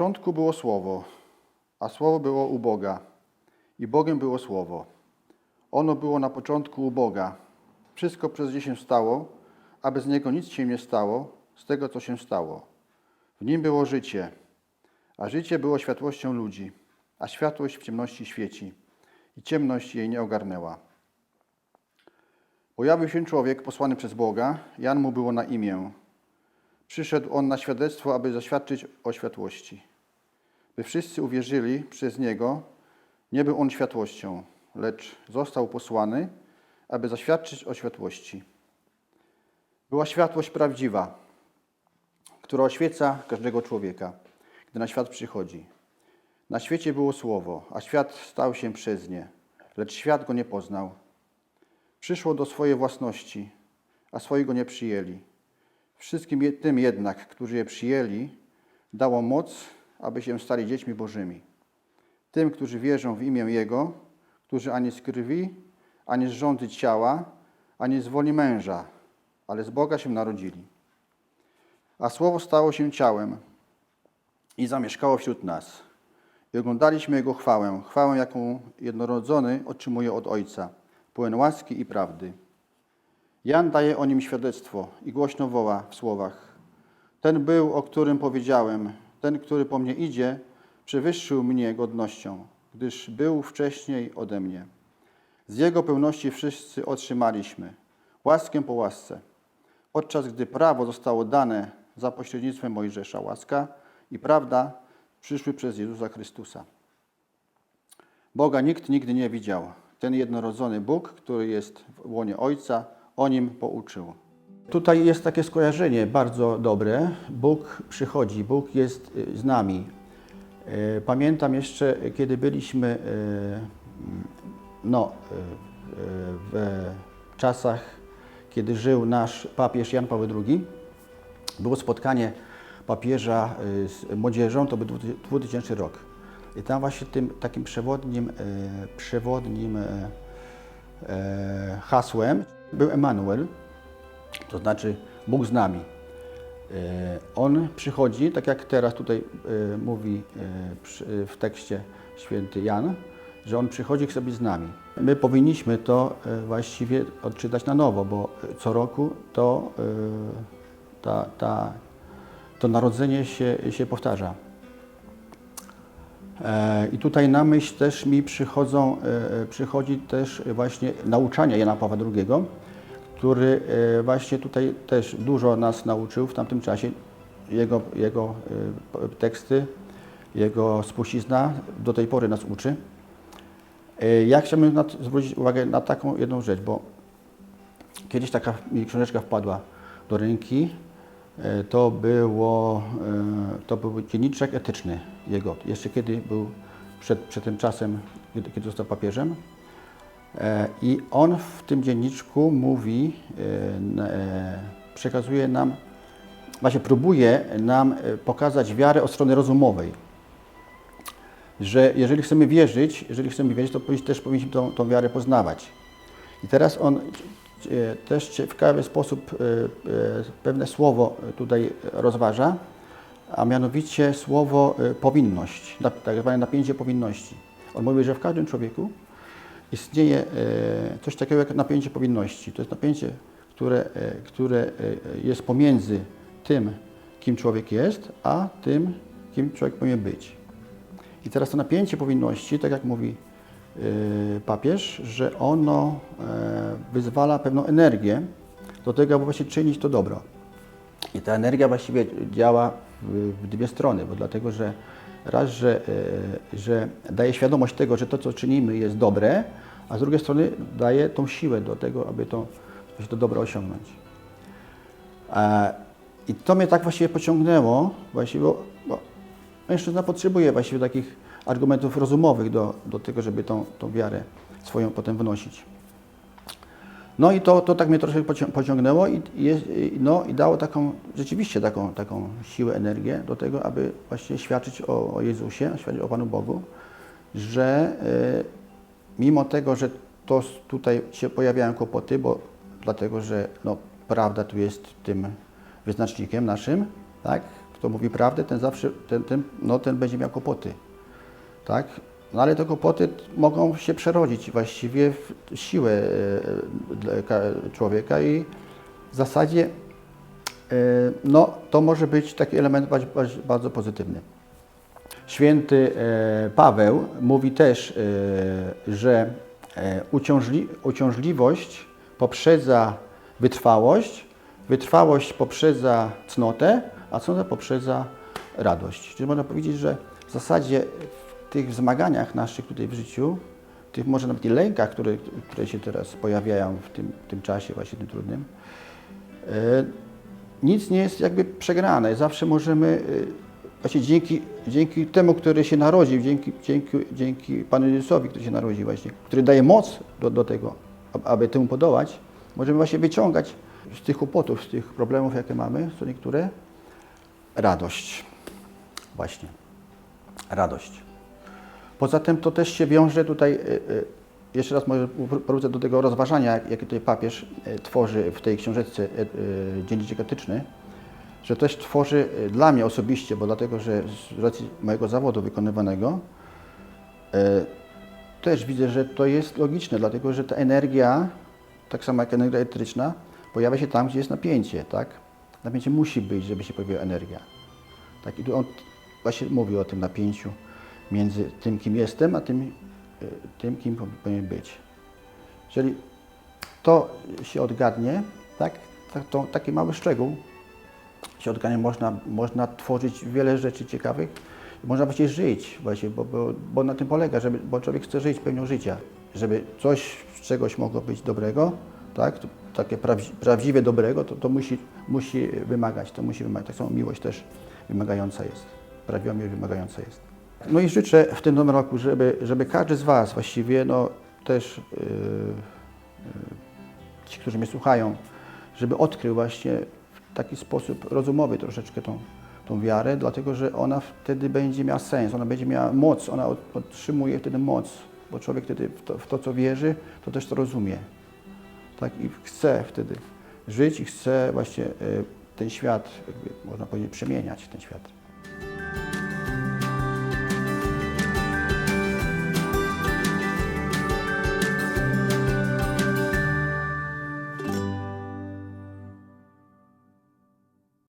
początku było Słowo, a Słowo było u Boga i Bogiem było Słowo. Ono było na początku u Boga. Wszystko przez nie się stało, a bez Niego nic się nie stało z tego, co się stało. W Nim było życie, a życie było światłością ludzi, a światłość w ciemności świeci i ciemność jej nie ogarnęła. Pojawił się człowiek posłany przez Boga, Jan mu było na imię. Przyszedł on na świadectwo, aby zaświadczyć o światłości. By wszyscy uwierzyli przez niego, nie był on światłością, lecz został posłany, aby zaświadczyć o światłości. Była światłość prawdziwa, która oświeca każdego człowieka, gdy na świat przychodzi. Na świecie było słowo, a świat stał się przez nie, lecz świat go nie poznał. Przyszło do swojej własności, a swoi go nie przyjęli. Wszystkim tym jednak, którzy je przyjęli, dało moc, aby się stali dziećmi Bożymi. Tym, którzy wierzą w imię Jego, którzy ani z krwi, ani z rządzy ciała, ani z woli męża, ale z Boga się narodzili. A Słowo stało się ciałem i zamieszkało wśród nas. I oglądaliśmy Jego chwałę, chwałę, jaką jednorodzony otrzymuje od Ojca, pełen łaski i prawdy. Jan daje o nim świadectwo i głośno woła w słowach: Ten był, o którym powiedziałem, ten, który po mnie idzie, przewyższył mnie godnością, gdyż był wcześniej ode mnie. Z jego pełności wszyscy otrzymaliśmy, łaskę po łasce. Podczas gdy prawo zostało dane za pośrednictwem Mojżesza, łaska i prawda przyszły przez Jezusa Chrystusa. Boga nikt nigdy nie widział. Ten jednorodzony Bóg, który jest w łonie Ojca, o nim pouczył. Tutaj jest takie skojarzenie bardzo dobre. Bóg przychodzi, Bóg jest y, z nami. Y, Pamiętam jeszcze, kiedy byliśmy y, no, w czasach, kiedy żył nasz papież Jan Paweł II. Było spotkanie papieża z młodzieżą, to był 2000 rok. I tam właśnie tym takim przewodnim, przewodnim hasłem był Emanuel, to znaczy Bóg z nami. E, On przychodzi, tak jak teraz tutaj e, mówi e, w tekście święty Jan, że On przychodzi sobie z nami. My powinniśmy to właściwie odczytać na nowo, bo co roku to, ta, ta, to narodzenie się, się powtarza. I tutaj na myśl też mi przychodzą, przychodzi też właśnie nauczania Jana Pawła II, który e, właśnie tutaj też dużo nas nauczył w tamtym czasie. Jego, jego e, teksty, jego spuścizna do tej pory nas uczy. E, Ja chciałbym zwrócić uwagę na taką jedną rzecz, bo kiedyś taka mi książeczka wpadła do ręki. To, było, to był dzienniczek etyczny jego, jeszcze kiedy był przed, przed tym czasem, kiedy, kiedy został papieżem. E, I on w tym dzienniczku mówi, e, e, przekazuje nam, właśnie próbuje nam pokazać wiarę od strony rozumowej. Że jeżeli chcemy wierzyć, jeżeli chcemy wierzyć, to też powinniśmy tą, tą wiarę poznawać. I teraz on też w ciekawy sposób pewne słowo tutaj rozważa, a mianowicie słowo powinność, tak zwane napięcie powinności. On mówi, że w każdym człowieku istnieje e, coś takiego jak napięcie powinności. To jest napięcie, które, e, które e, jest pomiędzy tym, kim człowiek jest, a tym, kim człowiek powinien być. I teraz to napięcie powinności, tak jak mówi papież, że ono wyzwala pewną energię do tego, aby właśnie czynić to dobro. I ta energia właściwie działa w dwie strony, bo dlatego, że raz, że, e, że daje świadomość tego, że to, co czynimy jest dobre, a z drugiej strony daje tą siłę do tego, aby to, aby to osiągnąć. E, I to mnie tak właściwie pociągnęło, właściwie, bo, bo mężczyzna potrzebuje właściwie takich argumentów rozumowych do, do tego, żeby tą, tą wiarę swoją potem wnosić. No i to, to tak mnie troszkę pocią- pociągnęło i, no, i dało taką, rzeczywiście taką, taką siłę, energię do tego, aby właśnie świadczyć o, o Jezusie, świadczyć o Panu Bogu, że e, mimo tego, że to tutaj się pojawiają kłopoty, bo dlatego, że no, prawda tu jest tym wyznacznikiem naszym, tak? kto mówi prawdę, ten zawsze, ten, ten, no, ten będzie miał kłopoty. Tak? No ale te kłopoty mogą się przerodzić właściwie w siłę e, człowieka i w zasadzie e, no, to może być taki element bardzo, pozytywny. Święty e, Paweł mówi też, że uciążli, uciążliwość poprzedza wytrwałość, wytrwałość poprzedza cnotę, a cnota poprzedza radość. Czyli można powiedzieć, że w zasadzie tych zmaganiach naszych tutaj w życiu, tych może nawet i lękach, które, które się teraz pojawiają w tym, tym czasie właśnie tym trudnym, e, nic nie jest jakby przegrane. Zawsze możemy, y, właśnie dzięki, dzięki temu, który się narodził, dzięki, dzięki, dzięki Panu Jezusowi, który się narodził właśnie, który daje moc do, do tego, ab- aby temu podołać, możemy właśnie wyciągać z tych kłopotów, z tych problemów, jakie mamy, co niektóre, radość. Właśnie. Radość. Poza tym to też się wiąże tutaj, y, y, jeszcze raz może powrócę do tego rozważania, jak- jakie tutaj papież y, tworzy w tej książeczce y, y, Dzienniczek Etyczny, że też tworzy dla mnie osobiście, bo dlatego, że z racji mojego zawodu wykonywanego, też widzę, że to jest logiczne, dlatego że ta energia, tak samo jak energia elektryczna, pojawia się tam, gdzie jest napięcie, tak? Napięcie musi być, żeby się pojawiła energia. Tak, i tu on właśnie mówi o tym napięciu między tym, kim jestem, a tym, y, tym kim powinien być. Jeżeli to się odgadnie, tak, tak to taki mały szczegół się odgadnie, można, można tworzyć wiele rzeczy ciekawych można właściwie żyć, właśnie, bo, bo, bo na tym polega, żeby, bo człowiek chce żyć pełnią życia, żeby coś z czegoś mogło być dobrego, tak, takie prawdzi, prawdziwie dobrego, to, to musi, musi wymagać, to musi wymagać. Tak samo miłość też wymagająca jest, prawdziwa miłość wymagająca jest. No i życzę w tym nowym roku, żeby, żeby każdy z Was właściwie, no też yy, yy, ci, którzy mnie słuchają, żeby odkrył właśnie w taki sposób rozumowy troszeczkę tą, tą wiarę, dlatego że ona wtedy będzie miała sens, ona będzie miała moc, ona otrzymuje wtedy moc, bo człowiek wtedy w to, w to co wierzy, to też to rozumie. Tak? I chce wtedy żyć i chce właśnie y, ten świat, można powiedzieć, przemieniać ten świat.